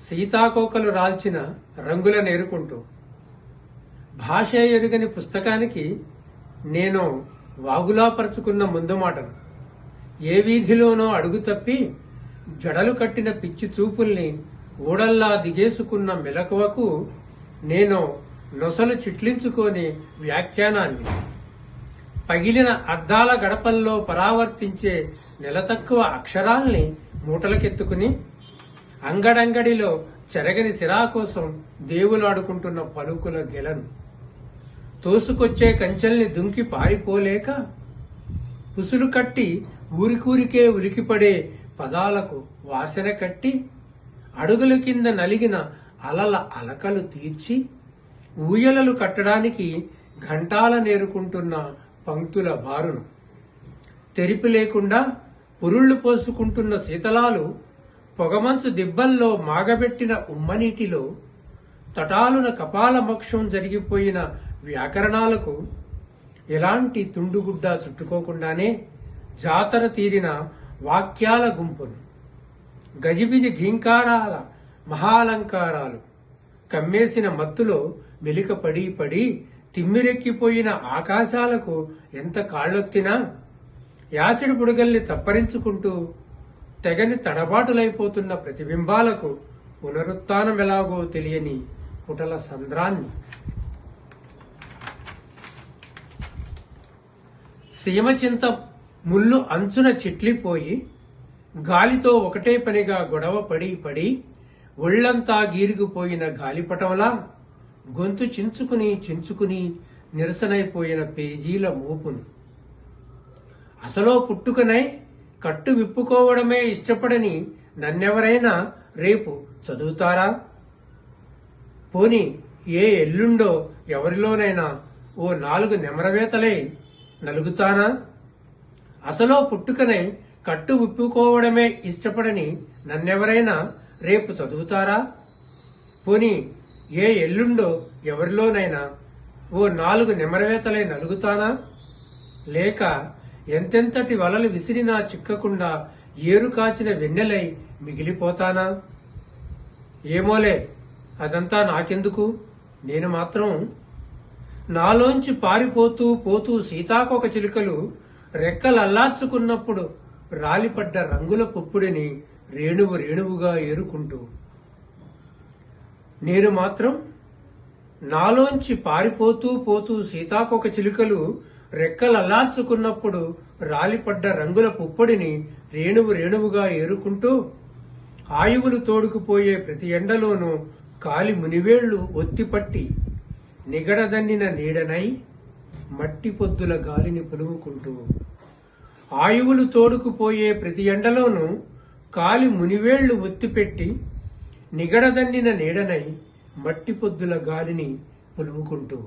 సీతాకోకలు రాల్చిన రంగుల నేరుకుంటూ. భాష ఎరుగని పుస్తకానికి నేను వాగులాపరుచుకున్న ముందు మాటను. ఏ వీధిలోనో అడుగు తప్పి జడలు కట్టిన పిచ్చి చూపుల్ని ఊడల్లా దిగేసుకున్న మెలకువకు నేను నొసలు చిట్లించుకొని వ్యాఖ్యానాన్ని. పగిలిన అద్దాల గడపల్లో పరావర్తించే నెల తక్కువ అక్షరాల్ని మూటలకెత్తుకుని అంగడంగడిలో చెరగని సిరా కోసం దేవులాడుకుంటున్న పలుకుల గెలను. తోసుకొచ్చే కంచెల్ని దుంకి పారిపోలేక ఉసులు కట్టి ఊరికూరికే ఉలికిపడే పదాలకు వాసన కట్టి అడుగుల కింద నలిగిన అలల అలకలు తీర్చి ఊయలలు కట్టడానికి ఘంటాల నేరుకుంటున్న పంక్తుల బారును. తెరిపి లేకుండా పురుళ్ళు పోసుకుంటున్న శీతలాలు పొగమంచు దిబ్బల్లో మాగబెట్టిన ఉమ్మనీటిలో తటాలున కపాల మోక్షం జరిగిపోయిన వ్యాకరణాలకు ఎలాంటి తుండుగుడ్డ చుట్టుకోకుండానే జాతర తీరిన వాక్యాల గుంపును. గజిబిజి ఘీంకారాల మహాలంకారాలు. కమ్మేసిన మత్తులో మెలిక పడి పడి తిమ్మిరెక్కిపోయిన ఆకాశాలకు ఎంత కాళ్ళొత్తినా యాసిడ్ బుడగల్ని చప్పరించుకుంటూ తెగని తడబాటులైపోతున్న ప్రతిబింబాలకు పునరుత్నం ఎలాగో తెలియని పుటల సంద్రాన్ని. సీమచింత ముళ్ళు అంచున చిట్లిపోయి గాలితో ఒకటే పనిగా గొడవ పడి పడి ఒళ్ళంతా గీరిగిపోయిన గాలిపటంలా గొంతు చించుకుని చించుకుని నిరసనైపోయిన పేజీల మోపును. అసలో పుట్టుకనై కట్టు విప్పుకోవడమే ఇష్టపడని నన్నెవరైనా రేపు చదువుతారా? పోని ఏ ఎల్లుండో ఎవరిలోనైనా ఓ నాలుగు నెమరవేతలై నలుగుతానా? అసలో పుట్టుకనై కట్టు విప్పుకోవడమే ఇష్టపడని నన్నెవరైనా రేపు చదువుతారా? పోని ఏ ఎల్లుండో ఎవరిలోనైనా ఓ నాలుగు నెమరవేతలై నలుగుతానా? లేక ఎంతెంతటి వలలు విసిరినా చిక్కకుండా ఏరు కాచిన వెన్నెలై మిగిలిపోతానా? ఏమోలే అదంతా నాకెందుకు? నేను మాత్రం నాలోంచి పారిపోతూ పోతూ సీతాకోక చిలుకలు రెక్కలల్లార్చుకున్నప్పుడు రాలిపడ్డ రంగుల పుప్పుడిని రేణువు రేణువుగా ఏరుకుంటూ. నేను మాత్రం నాలోంచి పారిపోతూ పోతూ సీతాకోక చిలుకలు రెక్కలల్లార్చుకున్నప్పుడు రాలిపడ్డ రంగుల పుప్పొడిని రేణువు రేణువుగా ఏరుకుంటూ ఆయువులు తోడుకుపోయే ప్రతి ఎండలోనూ కాలి మునివేళ్ళు ఒత్తిపట్టి నిగడదన్నిన నీడనై మట్టి పొద్దుల గాలిని పులుముకుంటూ ఆయువులు తోడుకుపోయే ప్రతి ఎండలోనూ కాలి మునివేళ్ళు ఒత్తిపెట్టి నిగడదన్నిన నీడనై మట్టి పొద్దుల గాలిని పులుముకుంటూ